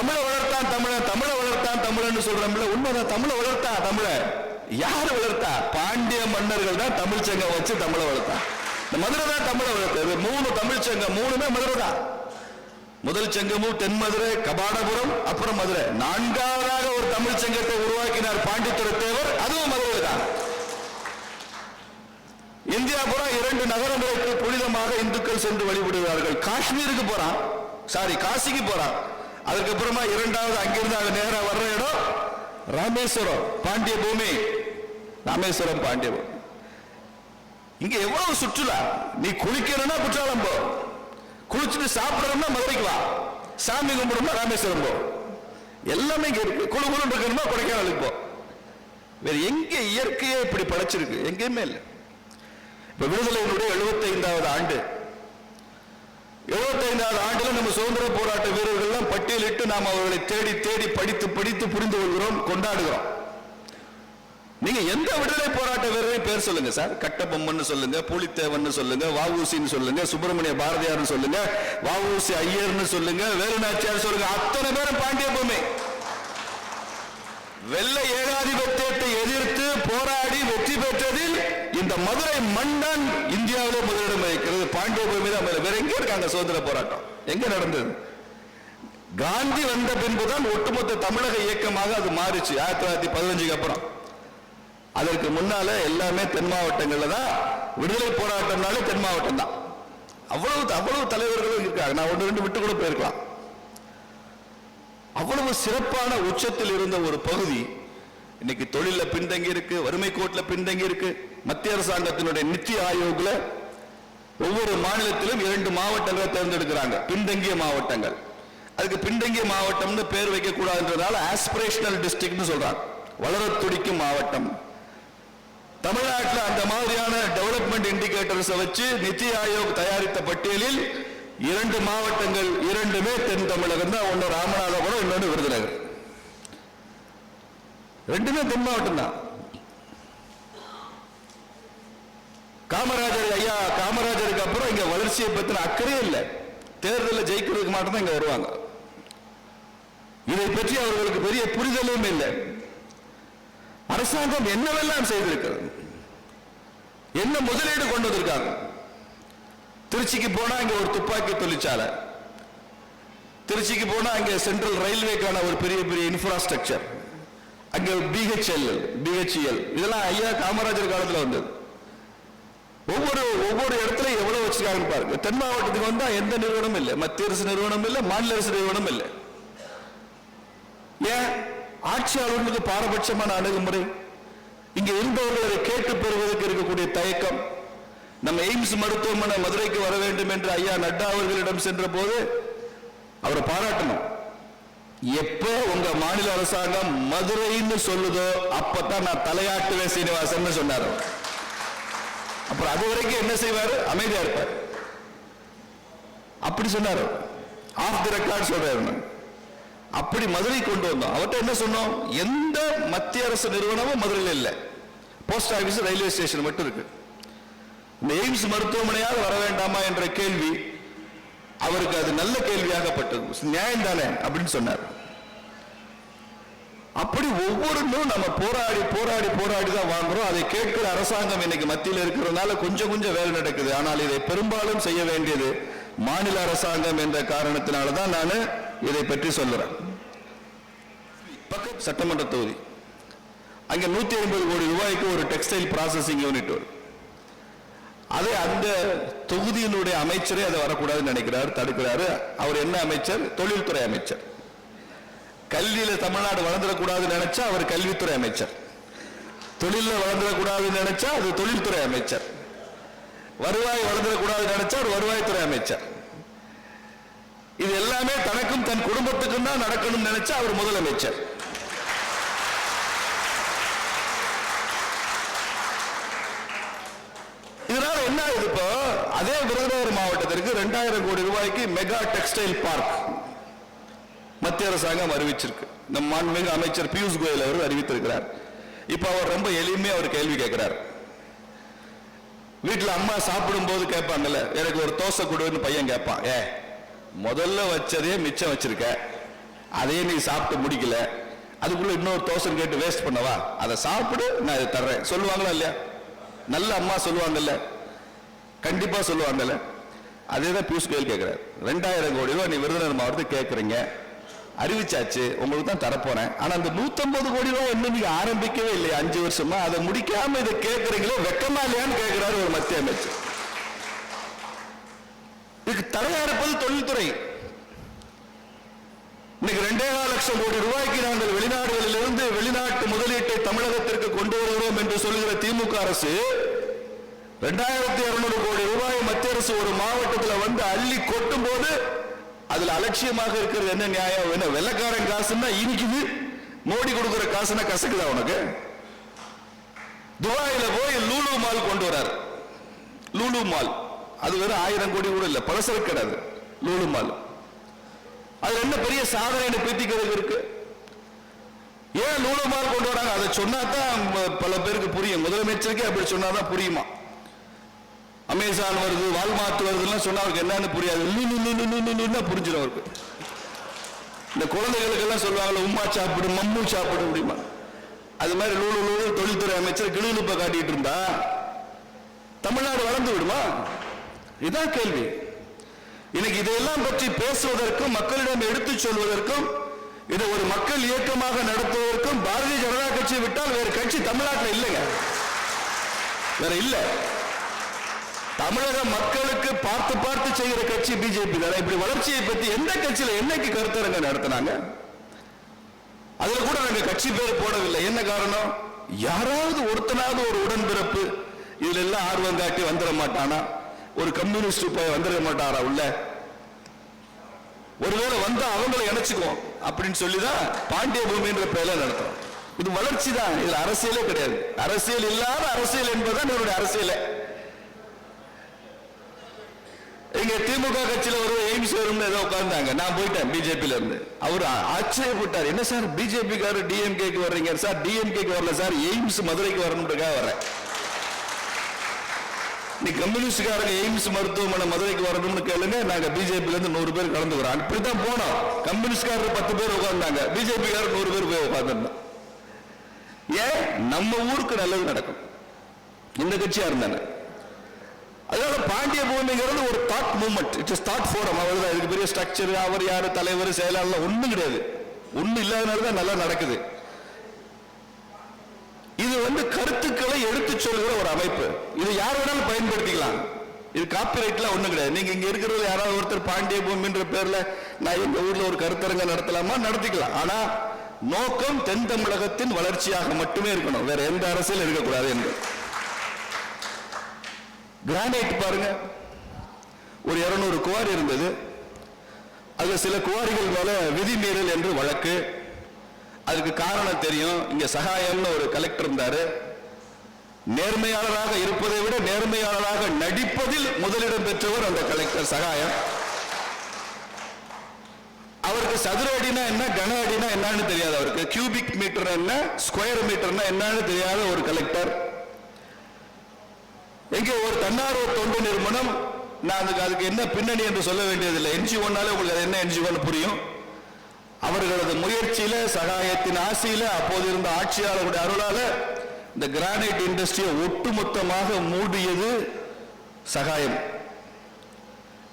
தமிழை வளர்த்தான் தமிழன் தமிழை வளர்த்தான் தமிழன் சொல்றோம்ல உண்மைதான் தமிழை வளர்த்தா தமிழ. யார் வளர்த்தா? பாண்டிய மன்னர்கள் தான் தமிழ் சங்கம் வச்சு தமிழை வளர்த்தான். இந்த மதுரை தான் தமிழை வளர்த்தது. மூணு தமிழ் சங்கம் மூணுமே மதுரை தான். முதல் சங்கமும் தென் மதுரை கபாடபுரம் அப்புறம் மதுரை. நான்காவதாக ஒரு தமிழ் சங்கத்தை உருவாக்கினார் பாண்டித்துறை தேவர் அதுவும் மதுரை தான். இந்தியா பூரா இரண்டு நகரங்களுக்கு புனிதமாக இந்துக்கள் சென்று வழிபடுவார்கள். காஷ்மீருக்கு போறான். சாரி காசிக்கு போறான். அதுக்கப்புறமா இரண்டாவது அங்கிருந்து அது நேராக வர்ற இடம் ராமேஸ்வரம் பாண்டிய பூமி ராமேஸ்வரம் பாண்டிய பூமி இங்க எவ்வளவு சுற்றுலா? நீ குளிக்கணும்னா குற்றாலம் போ. குளிச்சுட்டு சாப்பிடணும்னா மதுரைக்கு வா. சாமி கும்பிடணும்னா ராமேஸ்வரம் போ. எல்லாமே இங்க இருக்கு. குழு குழு இருக்கணுமா கொடைக்கானலுக்கு போ. வேற எங்க இயற்கையே இப்படி படைச்சிருக்கு எங்கேயுமே இல்லை. இப்ப விடுதலையினுடைய எழுபத்தைந்தாவது ஆண்டு எழுபத்தைந்தாவது ஆண்டுல நம்ம சுதந்திர போராட்ட வீரர்கள்லாம் பட்டியலிட்டு நாம் அவர்களை தேடி தேடி படித்து படித்து புரிந்து கொள்கிறோம் கொண்டாடுகிறோம். நீங்க எந்த விடுதலை போராட்ட வீரரையும் பேர் சொல்லுங்க சார். கட்டபொம்மன் சொல்லுங்க புலித்தேவன் சொல்லுங்க வாவூசின்னு சொல்லுங்க சுப்பிரமணிய பாரதியார்னு சொல்லுங்க வாவூசி ஐயர்னு சொல்லுங்க வேலுநாச்சியார் சொல்லுங்க. அத்தனை பேரும் பாண்டிய பொம்மை வெள்ளை ஏகாதிபத்தியத்தை எதிர்த்து போராடி வெற்றி பெற்றதில் இந்த மதுரை மன்னன் இந்தியாவிலே முதலிடம் வகிக்கிறது. பாண்டிய பூமி தான் வேற எங்க இருக்காங்க சுதந்திர போராட்டம்? எங்க நடந்தது? காந்தி வந்த பின்புதான் ஒட்டுமொத்த தமிழக இயக்கமாக அது மாறிச்சு. ஆயிரத்தி தொள்ளாயிரத்தி பதினஞ்சுக்கு அப்புறம். அதற்கு முன்னால எல்லாமே தென் மாவட்டங்கள்ல தான் விடுதலை போராட்டம்னாலே தென் மாவட்டம் தான். அவ்வளவு அவ்வளவு தலைவர்களும் இருக்காங்க. நான் ஒன்று ரெண்டு விட்டு கூட போயிருக்கலாம். அவ்வளவு சிறப்பான உச்சத்தில் இருந்த ஒரு பகுதி இன்னைக்கு தொழில பின்தங்கி இருக்கு வறுமை கோட்டில் பின்தங்கி இருக்கு மத்திய அரசாங்கத்தினுடைய நித்தி ஆயோக்ல ஒவ்வொரு மாநிலத்திலும் இரண்டு மாவட்டங்களை தேர்ந்தெடுக்கிறாங்க. பின்தங்கிய மாவட்டங்கள். அதுக்கு பின்தங்கிய மாவட்டம்னு பேர் வைக்கக்கூடாதுன்றதால ஆஸ்பிரேஷனல் டிஸ்ட்ரிக்ட்னு சொல்றாங்க. வளர துடிக்கும் மாவட்டம். தமிழ்நாட்டில் அந்த மாதிரியான டெவலப்மெண்ட் இண்டிகேட்டர்ஸை வச்சு நித்தி ஆயோக் தயாரித்த பட்டியலில் இரண்டு மாவட்டங்கள் இரண்டுமே தென் தமிழகம் தான். ஒன்று ராமநாதபுரம் இன்னொன்று விருதுநகர். ரெண்டுமே தென் மாவட்டம் தான். காமராஜர் ஐயா காமராஜருக்கு அப்புறம் இங்க வளர்ச்சியை பத்தின அக்கறையே இல்லை. தேர்தலில் ஜெயிக்கிறதுக்கு மட்டும் தான் இங்க வருவாங்க. இதை பற்றி அவர்களுக்கு பெரிய புரிதலும் இல்லை. அரசாங்கம் என்னவெல்லாம் செய்திருக்கிறது? என்ன முதலீடு கொண்டு வந்திருக்காங்க? திருச்சிக்கு போனா இங்க ஒரு துப்பாக்கி தொழிற்சாலை. திருச்சிக்கு போனா அங்க சென்ட்ரல் ரயில்வேக்கான ஒரு பெரிய பெரிய இன்ஃப்ராஸ்ட்ரக்சர் அங்க பிஹெச்எல் பிஹெச்இஎல் இதெல்லாம் ஐயா காமராஜர் காலத்துல வந்தது. ஒவ்வொரு ஒவ்வொரு இடத்துல எவ்வளவு வச்சிருக்காங்கன்னு பாருங்க. தென் மாவட்டத்துக்கு வந்தா எந்த நிறுவனம் இல்லை. மத்திய அரசு நிறுவனம் இல்லை மாநில அரசு நிறுவனம் இல்லை. ஏன்? ஆட்சியாளர்களுக்கு பாரபட்சமான அணுகுமுறை. இங்க இருந்தவர்களை கேட்டு பெறுவதற்கு இருக்கக்கூடிய தயக்கம். நம்ம எய்ம்ஸ் மருத்துவமனை மதுரைக்கு வர வேண்டும் என்று ஐயா நட்டா அவர்களிடம் சென்ற போது அவரை பாராட்டணும். எப்போ உங்க மாநில அரசாங்கம் மதுரைன்னு சொல்லுதோ அப்பதான் நான் தலையாட்டுவேன் சீனிவாசன் சொன்னார் அப்புறம் அது வரைக்கும் என்ன செய்வாரு? அமைதியா இருப்பார். அப்படி சொன்னாரு. ஆஃப் தி ரெக்கார்ட் சொல்றாரு அப்படி மதுரை கொண்டு வந்தோம். அவர்கிட்ட என்ன சொன்னோம்? எந்த மத்திய அரசு நிறுவனமும் மதுரையில் இல்லை. போஸ்ட் ஆபீஸ் ரயில்வே ஸ்டேஷன் மட்டும் இருக்கு. இந்த எய்ம்ஸ் மருத்துவமனையாக வர வேண்டாமா என்ற கேள்வி அவருக்கு அது நல்ல கேள்வியாகப்பட்டது. நியாயம் தானே? அப்படின்னு சொன்னார். அப்படி ஒவ்வொருன்னும் நம்ம போராடி போராடி போராடி தான் வாங்குறோம். அதை கேட்கிற அரசாங்கம் இன்னைக்கு மத்தியில் இருக்கிறதுனால கொஞ்சம் கொஞ்சம் வேலை நடக்குது. ஆனால் இதை பெரும்பாலும் செய்ய வேண்டியது மாநில அரசாங்கம் என்ற காரணத்தினால தான் நான் இதை பற்றி சொல்லுறேன். சட்டமன்ற தொகுதி. அங்கே நூத்தி ஐம்பது கோடி ரூபாய்க்கு ஒரு டெக்ஸ்டைல் ப்ராசஸிங் யூனிட் வரும் அதே அந்த தொகுதியினுடைய அமைச்சரே அதை வரக்கூடாதுன்னு நினைக்கிறார் தடுக்கிறாரு. அவர் என்ன அமைச்சர்? தொழில்துறை அமைச்சர். கல்வியில தமிழ்நாடு வளர்ந்துடக்கூடாதுன்னு நினைச்சா அவர் கல்வித்துறை அமைச்சர். தொழில வளர்ந்துடக்கூடாதுன்னு நினைச்சா அது தொழில்துறை அமைச்சர். வருவாய் வளர்ந்துடக்கூடாதுன்னு நினைச்சா அவர் வருவாய்த்துறை அமைச்சர். இது எல்லாமே தனக்கும் தன் குடும்பத்துக்கும் தான் நடக்கணும்னு நினைச்சா அவர் முதலமைச்சர். இதனால என்ன ஆகுது இப்போ? அதே விருதுநகர் மாவட்டத்திற்கு ரெண்டாயிரம் கோடி ரூபாய்க்கு மெகா டெக்ஸ்டைல் பார்க். மத்திய அரசாங்கம் அறிவிச்சிருக்கு. நம் மாண்புமிகு அமைச்சர் பியூஷ் கோயல் அவர் அறிவித்திருக்கிறார். இப்போ அவர் ரொம்ப எளிமையாக அவர் கேள்வி கேட்கிறார். வீட்டில் அம்மா சாப்பிடும் போது கேட்பாங்கல்ல எனக்கு ஒரு தோசை கொடுன்னு பையன் கேட்பான் ஏ முதல்ல வச்சதே மிச்சம் வச்சிருக்க. அதையே நீ சாப்பிட்டு முடிக்கல. அதுக்குள்ள இன்னொரு தோசை கேட்டு வேஸ்ட் பண்ணவா? அதை சாப்பிடு நான் இதை தர்றேன். சொல்லுவாங்களா இல்லையா? நல்ல அம்மா சொல்லுவாங்கல்ல. கண்டிப்பாக சொல்லுவாங்கல்ல. அதே தான் பியூஷ் கோயல் கேட்குறாரு. ரெண்டாயிரம் கோடி ரூபா நீ விருதுநகர் மாவட்டத்தை கேட்குறீங்க. அறிவிச்சாச்சு உங்களுக்கு தான் தரப்போறேன். ஆனா அந்த 150 கோடி ரூபாய் இன்னும் நீங்க ஆரம்பிக்கவே இல்லையா அஞ்சு வருஷமா? அதை முடிக்காம இதை கேட்கறீங்களோ வெக்கமா இல்லையான்னு கேட்கிறாரு ஒரு மத்திய அமைச்சர். இதுக்கு தடையா இருப்பது தொழில்துறை. இன்னைக்கு ரெண்டே நாலு லட்சம் கோடி ரூபாய்க்கு நாங்கள் வெளிநாடுகளிலிருந்து வெளிநாட்டு முதலீட்டை தமிழகத்திற்கு கொண்டு வருகிறோம் என்று சொல்லுகிற திமுக அரசு ரெண்டாயிரத்தி இருநூறு கோடி ரூபாய் மத்திய அரசு ஒரு மாவட்டத்தில் வந்து அள்ளி கொட்டும் போது அதுல அலட்சியமாக இருக்கிறது என்ன நியாயம்? என்ன வெள்ளக்காரன் காசுன்னா இனிக்குது? மோடி கொடுக்குற காசுன்னா கசக்குதா உனக்கு? துபாயில போய் லூலு மால் கொண்டு வரார். லூலு மால். அது வெறும் ஆயிரம் கோடி கூட இல்ல பலசரக்கு கிடையாது லூலு மால். அது என்ன பெரிய சாதனை பீத்திக்கிறதுக்கு இருக்கு? ஏன் லூலு மால் கொண்டு வராங்க? அதை சொன்னா தான் பல பேருக்கு புரியும். முதலமைச்சருக்கே அப்படி சொன்னாதான் புரியுமா? அமேசான் வருது வால்மார்ட் வருதுன்னு சொன்னா அவருக்கு என்னன்னு புரியாது. நின்று நின்று நின்று லூ, புரிஞ்சிடும் அவருக்கு. இந்த குழந்தைகளுக்கு எல்லாம் சொல்லுவாங்கல்ல உமா சாப்பிடு மம்மு சாப்பிடு அப்படிமா. அது மாதிரி லூலு லூலு தொழில்துறை அமைச்சர் கிளிநுப்ப காட்டிட்டு இருந்தா தமிழ்நாடு வளர்ந்து விடுமா? இதான் கேள்வி. இன்னைக்கு இதையெல்லாம் பற்றி பேசுவதற்கும் மக்களிடம் எடுத்துச் சொல்வதற்கும் இதை ஒரு மக்கள் இயக்கமாக நடத்துவதற்கும் பாரதிய ஜனதா கட்சி விட்டால் வேறு கட்சி தமிழ்நாட்டில் இல்லைங்க. வேற இல்லை. தமிழக மக்களுக்கு பார்த்து பார்த்து செய்கிற கட்சி பிஜேபி தானே? இப்படி வளர்ச்சியை பத்தி எந்த கட்சியில என்னைக்கு கருத்தரங்க நடத்தினாங்க? அதுல கூட நாங்க கட்சி பேர் போடவில்லை. என்ன காரணம்? யாராவது ஒருத்தனாவது ஒரு உடன்பிறப்பு இதுல எல்லாம் ஆர்வம் காட்டி வந்துட மாட்டானா? ஒரு கம்யூனிஸ்ட் போய் வந்துட மாட்டாரா உள்ள? ஒருவேளை வந்தா அவங்களை இணைச்சுக்குவோம் அப்படின்னு சொல்லிதான் பாண்டிய பூமின்ற பெயர்ல நடத்துறோம். இது வளர்ச்சி தான். இதுல அரசியலே கிடையாது. அரசியல் இல்லாத அரசியல் என்பதுதான் என்னுடைய அரசியலே. நீங்க திமுக கட்சியில ஒரு எய்ம்ஸ் வரும்னு ஏதோ உட்கார்ந்தாங்க. நான் போயிட்டேன் பிஜேபில இருந்து அவர் ஆச்சரியப்பட்டார். என்ன சார் பிஜேபி காரு டிஎம்கேக்கு வர்றீங்க? சார் டிஎம்கேக்கு வரல சார். எய்ம்ஸ் மதுரைக்கு வரணுன்றதுக்காக வரேன் நீ கம்யூனிஸ்டுக்காரங்க எய்ம்ஸ் மருத்துவமனை மதுரைக்கு வரணும்னு கேளுங்க. நாங்க பிஜேபில இருந்து நூறு பேர் கலந்துக்கிறோம் அப்படித்தான் போனோம். கம்யூனிஸ்ட்காரர் பத்து பேர் உட்கார்ந்தாங்க. பிஜேபிக்காரர் நூறு பேர் போய் உட்கார்ந்துருந்தோம் ஏன்? நம்ம ஊருக்கு நல்லது நடக்கும். இந்த கட்சியா இருந்தாங்க அதனால பாண்டிய பூமிங்கிறது ஒரு thought movement it is thought forum அவ்வளவுதான். இதுக்கு பெரிய ஸ்ட்ரக்சர் அவர் யார் தலைவர் செயலாளர் ஒண்ணும் கிடையாது. ஒன்றும் இல்லாதனால தான் நல்லா நடக்குது. இது வந்து கருத்துக்களை எடுத்து சொல்கிற ஒரு அமைப்பு. இது யார் வேணாலும் பயன்படுத்திக்கலாம். இது காப்பிரைட்லாம் ஒண்ணும் கிடையாது. நீங்க இங்க இருக்கிறது யாராவது ஒருத்தர் பாண்டிய பூமின்ற பேர்ல நான் எங்க ஊர்ல ஒரு கருத்தரங்க நடத்தலாமா? நடத்திக்கலாம். ஆனா நோக்கம் தென் தமிழகத்தின் வளர்ச்சியாக மட்டுமே இருக்கணும். வேற எந்த அரசியல் இருக்கக்கூடாது என்று கிரானைட் பாருங்க. ஒரு இருநூறு குவாரி இருந்தது. அதுல சில குவாரிகள் மேல விதிமீறல் என்று வழக்கு. அதுக்கு காரணம் தெரியும். இங்க சகாயம்னு ஒரு கலெக்டர் இருந்தாரு. நேர்மையாளராக இருப்பதை விட நேர்மையாளராக நடிப்பதில் முதலிடம் பெற்றவர் அந்த கலெக்டர் சகாயம். அவருக்கு சதுர அடினா என்ன கன அடினா என்னன்னு தெரியாது. அவருக்கு கியூபிக் மீட்டர் என்ன ஸ்கொயர் மீட்டர்னா என்னன்னு தெரியாத ஒரு கலெக்டர் எங்கே ஒரு தன்னார்வ தொண்டு நிறுவனம். நான் அதுக்கு அதுக்கு என்ன பின்னணி என்று சொல்ல வேண்டியதில்லை. என்ஜிஓனாலே உங்களுக்கு அது என்ன என்ஜிஓன்னு புரியும். அவர்களது முயற்சியில சகாயத்தின் ஆசையில அப்போது இருந்த ஆட்சியாளர்களுடைய அருளால இந்த கிரானைட் இண்டஸ்ட்ரியை ஒட்டுமொத்தமாக மூடியது சகாயம்.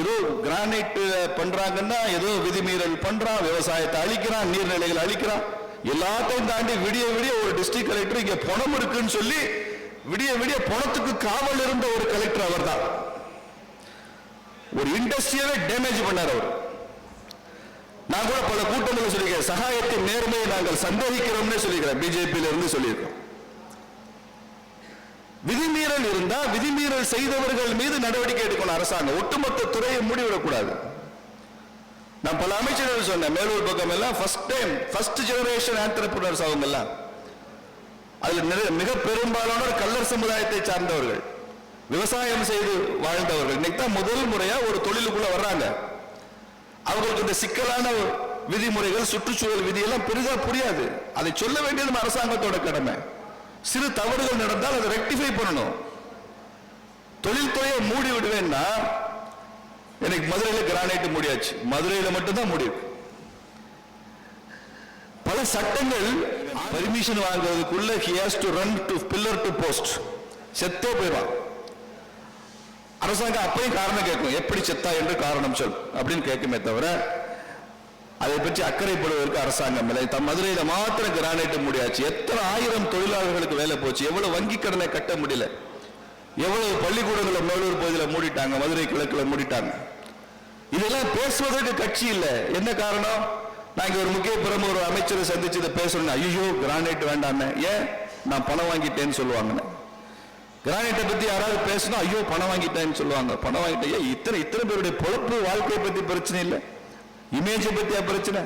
ஏதோ கிரானைட் பண்றாங்கன்னா ஏதோ விதிமீறல் பண்றான் விவசாயத்தை அழிக்கிறான் நீர்நிலைகள் அழிக்கிறான். எல்லாத்தையும் தாண்டி விடிய விடிய ஒரு டிஸ்ட்ரிக்ட் கலெக்டர் இங்க பணம் இருக்குன்னு சொல்லி விடிய விடிய பணத்துக்கு காவல் இருந்த ஒரு கலெக்டர் அவர்தான். ஒரு இண்டஸ்ட்ரியவே டேமேஜ் பண்ணார் அவர். நான் கூட பல கூட்டங்களில் சொல்லியிருக்கேன் சகாயத்தின் நேர்மையை நாங்கள் சந்தேகிக்கிறோம்னே சொல்லியிருக்கிறேன் பிஜேபியில இருந்து சொல்லியிருக்கோம். விதிமீறல் இருந்தா விதிமீறல் செய்தவர்கள் மீது நடவடிக்கை எடுக்கணும் அரசாங்கம். ஒட்டுமொத்த துறையை மூடிவிடக்கூடாது. நான் பல அமைச்சர்கள் சொன்னேன் மேலூர் பக்கம் எல்லாம் first time first generation entrepreneurs அவங்க எல்லாம் அதில் மிக பெரும்பாலானோர் கல்லர் சமுதாயத்தை சார்ந்தவர்கள் விவசாயம் செய்து வாழ்ந்தவர்கள். இன்னைக்கு தான் முதல் முறையா ஒரு தொழிலுக்குள்ள வர்றாங்க. அவங்களுக்கு இந்த சிக்கலான விதிமுறைகள் சுற்றுச்சூழல் விதியெல்லாம் பெரிதா புரியாது. அதை சொல்ல வேண்டியது நம்ம அரசாங்கத்தோட கடமை. சிறு தவறுகள் நடந்தால் அதை ரெக்டிஃபை பண்ணணும். தொழில்துறையை மூடி விடுவேன்னா எனக்கு மதுரையில் கிரானைட் மூடியாச்சு. மதுரையில் மட்டும்தான் முடியும் பல சட்டங்கள் permission வாங்குறதுக்குள்ள he has to run to pillar to post செத்தே போயிடுவான். அரசாங்கம் அப்பையும் காரணம் கேட்கும். எப்படி செத்தா என்று காரணம் சொல் அப்படின்னு கேட்குமே தவிர அதை பற்றி அக்கறைப்படுவதற்கு அரசாங்கம் இல்லை. தம் மதுரையில மாத்திரம் கிரானைட் முடியாச்சு. எத்தனை ஆயிரம் தொழிலாளர்களுக்கு வேலை போச்சு. எவ்வளவு வங்கி கடனை கட்ட முடியல. எவ்வளவு பள்ளிக்கூடங்களை மேலூர் பகுதியில் மூடிட்டாங்க. மதுரை கிழக்குல மூடிட்டாங்க. இதெல்லாம் பேசுவதற்கு கட்சி இல்லை. என்ன காரணம்? நான் ஒரு முக்கிய பிரமுக ஒரு அமைச்சரை சந்திச்சு இதை பேசணும் ஐயோ கிரானைட் வேண்டாமே. ஏன்? நான் பணம் வாங்கிட்டேன்னு சொல்லுவாங்க கிரானைட்டை பத்தி யாராவது பேசணும் ஐயோ பணம் வாங்கிட்டேன்னு சொல்லுவாங்க. பணம் வாங்கிட்டேன். ஏன் இத்தனை இத்தனை பேருடைய பொழப்பு வாழ்க்கையை பத்தி பிரச்சனை இல்லை. இமேஜை பத்தியா பிரச்சனை?